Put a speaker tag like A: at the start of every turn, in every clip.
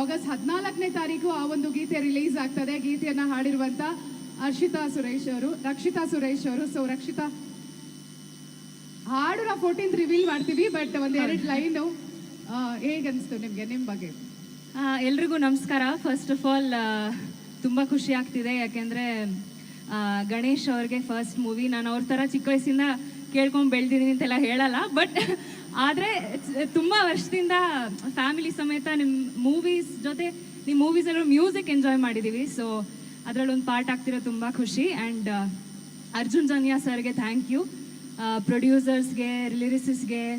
A: August ಹದಿನಾಲ್ಕನೇ ತಾರೀಕು ಆ ಒಂದು ಗೀತೆ ರಿಲೀಸ್ ಆಗ್ತದೆ. ಗೀತೆಯನ್ನ ಹಾಡಿರುವಂತ ಹರ್ಷಿತಾ ಸುರೇಶ್ ಅವರು ರಕ್ಷಿತಾ ಸುರೇಶ್ ಅವರು. ಸೊ ರಕ್ಷಿತಾ ಹಾಡು ನಾವು ಫೋರ್ಟೀನ್ತ್ ರಿವೀಲ್ ಮಾಡ್ತೀವಿ ಬಟ್ ಒಂದ್ ಎರಡು ಲೈನು ಹೇಗನ್ಸ್ತು ನಿಮ್ಗೆ ನಿಮ್ ಬಗ್ಗೆ?
B: ಎಲ್ರಿಗೂ ನಮಸ್ಕಾರ. ಫಸ್ಟ್ ಆಫ್ ಆಲ್ ತುಂಬ ಖುಷಿ ಆಗ್ತಿದೆ. ಯಾಕೆಂದರೆ ಗಣೇಶ್ ಅವ್ರಿಗೆ ಫಸ್ಟ್ ಮೂವಿ ನಾನು ಅವ್ರ ಥರ ಚಿಕ್ಕ ವಯಸ್ಸಿಂದ ಕೇಳ್ಕೊಂಡು ಬೆಳೆದಿದ್ದೀನಿ ಅಂತೆಲ್ಲ ಹೇಳಲ್ಲ ಬಟ್ ಆದರೆ ತುಂಬ ವರ್ಷದಿಂದ ಫ್ಯಾಮಿಲಿ ಸಮೇತ ನಿಮ್ಮ ಮೂವೀಸ್ ಜೊತೆ ನಿಮ್ಮ ಮೂವೀಸಲ್ಲೂ ಮ್ಯೂಸಿಕ್ ಎಂಜಾಯ್ ಮಾಡಿದ್ದೀವಿ ಸೊ ಅದರಲ್ಲೊಂದು ಪಾರ್ಟ್ ಆಗ್ತಿರೋ ತುಂಬ ಖುಷಿ. ಆ್ಯಂಡ್ ಅರ್ಜುನ್ ಜನ್ಯಾ ಸರ್ಗೆ ಥ್ಯಾಂಕ್ ಯು ಪ್ರೊಡ್ಯೂಸರ್ಸ್ಗೆ ಲಿರಿಸಿಸ್ಗೆ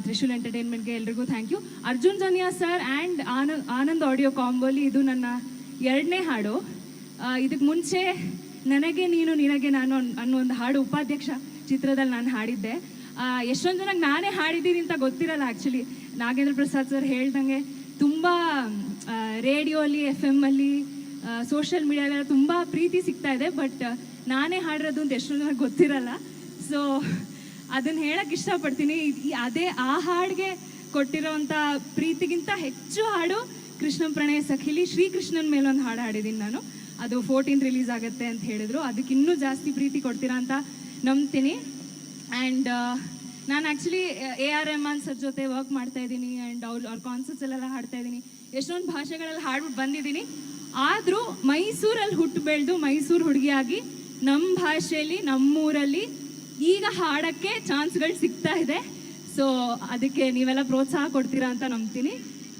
B: ತ್ರಿಶೂಲ್ ಎಂಟರ್ಟೈನ್ಮೆಂಟ್ಗೆ ಎಲ್ರಿಗೂ thank you Arjun Janya sir and Anand Anand audio ಕಾಂಬೋಲಿ ಇದು ನನ್ನ ಎರಡನೇ ಹಾಡು. ಇದಕ್ಕೆ ಮುಂಚೆ ನನಗೆ, ನೀನು, ನಿನಗೆ ನಾನು ಅನ್- ಅನ್ನೋ ಒಂದು ಹಾಡು ಉಪಾಧ್ಯಕ್ಷ ಚಿತ್ರದಲ್ಲಿ ನಾನು ಹಾಡಿದ್ದೆ. ಎಷ್ಟೊಂದು ಜನಕ್ಕೆ ನಾನೇ ಹಾಡಿದ್ದೀನಿ ಅಂತ ಗೊತ್ತಿರಲ್ಲ ಆ್ಯಕ್ಚುಲಿ ನಾಗೇಂದ್ರ ಪ್ರಸಾದ್ ಸರ್ ಹೇಳ್ದಂಗೆ ತುಂಬ ರೇಡಿಯೋಲಿ ಎಫ್ ಎಮ್ಮಲ್ಲಿ ಸೋಷಿಯಲ್ ಮೀಡಿಯಾಲೆಲ್ಲ ತುಂಬ ಪ್ರೀತಿ ಸಿಗ್ತಾ ಇದೆ ಬಟ್ ನಾನೇ ಹಾಡಿರೋದು ಅಂತ ಎಷ್ಟೊಂದು ಜನಕ್ಕೆ ಗೊತ್ತಿರಲ್ಲ. ಸೊ ಅದನ್ನ ಹೇಳಕ್ಕೆ ಇಷ್ಟಪಡ್ತೀನಿ. ಅದೇ ಆ ಹಾಡಿಗೆ ಕೊಟ್ಟಿರೋಂಥ ಪ್ರೀತಿಗಿಂತ ಹೆಚ್ಚು ಹಾಡು ಕೃಷ್ಣ ಪ್ರಣಯ ಸಖಿಲಿ ಶ್ರೀಕೃಷ್ಣನ ಮೇಲೊಂದು ಹಾಡು ಹಾಡಿದ್ದೀನಿ ನಾನು. ಅದು ಫೋರ್ಟೀನ್ ರಿಲೀಸ್ ಆಗುತ್ತೆ ಅಂತ ಹೇಳಿದ್ರು. ಅದಕ್ಕೆ ಇನ್ನೂ ಜಾಸ್ತಿ ಪ್ರೀತಿ ಕೊಡ್ತೀರಾ ಅಂತ ನಂಬ್ತೀನಿ. ಆ್ಯಂಡ್ ನಾನು actually A R Rahman sir ಜೊತೆ ವರ್ಕ್ ಮಾಡ್ತಾ ಇದ್ದೀನಿ ಆ್ಯಂಡ್ ಅವ್ರು, ಅವ್ರ ಕಾನ್ಸರ್ಟ್ಸಲ್ಲೆಲ್ಲ ಹಾಡ್ತಾ ಇದ್ದೀನಿ. ಎಷ್ಟೊಂದು ಭಾಷೆಗಳಲ್ಲಿ ಹಾಡ್ಬಿಟ್ಟು ಬಂದಿದ್ದೀನಿ. ಆದರೂ ಮೈಸೂರಲ್ಲಿ ಹುಟ್ಟು ಬೆಳೆದು ಮೈಸೂರು ಹುಡುಗಿಯಾಗಿ ನಮ್ಮ ಭಾಷೆಯಲ್ಲಿ ನಮ್ಮೂರಲ್ಲಿ ಈಗ ಹಾಡೋಕ್ಕೆ ಚಾನ್ಸ್ಗಳು ಸಿಗ್ತಾ ಇದೆ. ಸೊ ಅದಕ್ಕೆ ನೀವೆಲ್ಲ ಪ್ರೋತ್ಸಾಹ ಕೊಡ್ತೀರಾ ಅಂತ ನಂಬ್ತೀನಿ.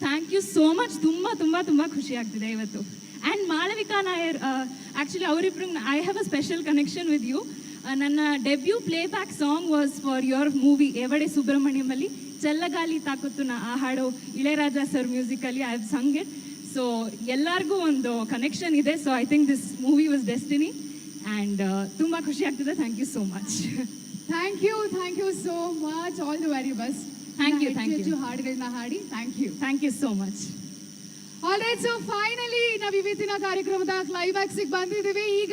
B: ಥ್ಯಾಂಕ್ ಯು ಸೋ ಮಚ್ ತುಂಬ ತುಂಬ ತುಂಬ ಖುಷಿ ಆಗ್ತಿದೆ ಇವತ್ತು. ಆ್ಯಂಡ್ ಮಾಳವಿಕಾ ನಾಯರ್ ಆ್ಯಕ್ಚುಲಿ ಅವರಿಬ್ರು I have a special connection with you ನನ್ನ debut playback song was for your movie Yevade ಸುಬ್ರಹ್ಮಣ್ಯಮಲ್ಲಿ ಚಲ್ಲಗಾಲಿ ತಾಕತ್ತು ನಾ ಆ ಹಾಡು Ilaiyaraaja sir musically I have sung it so ಎಲ್ಲರಿಗೂ ಒಂದು ಕನೆಕ್ಷನ್ ಇದೆ. So I think this movie was destiny and ತುಂಬ ಖುಷಿ ಆಗ್ತಿದೆ. Thank you so much
A: thank you thank you so much all the very
B: best thank you thank
A: you ಹಾಡುಗಳನ್ನ ಹಾಡಿ. Thank you
B: thank you so much
A: all right so finally ನಾವು ಇವತ್ತಿನ ಕಾರ್ಯಕ್ರಮದ ಕ್ಲೈಮ್ಯಾಕ್ಸಿಗೆ ಬಂದಿದ್ದೀವಿ. ಈಗ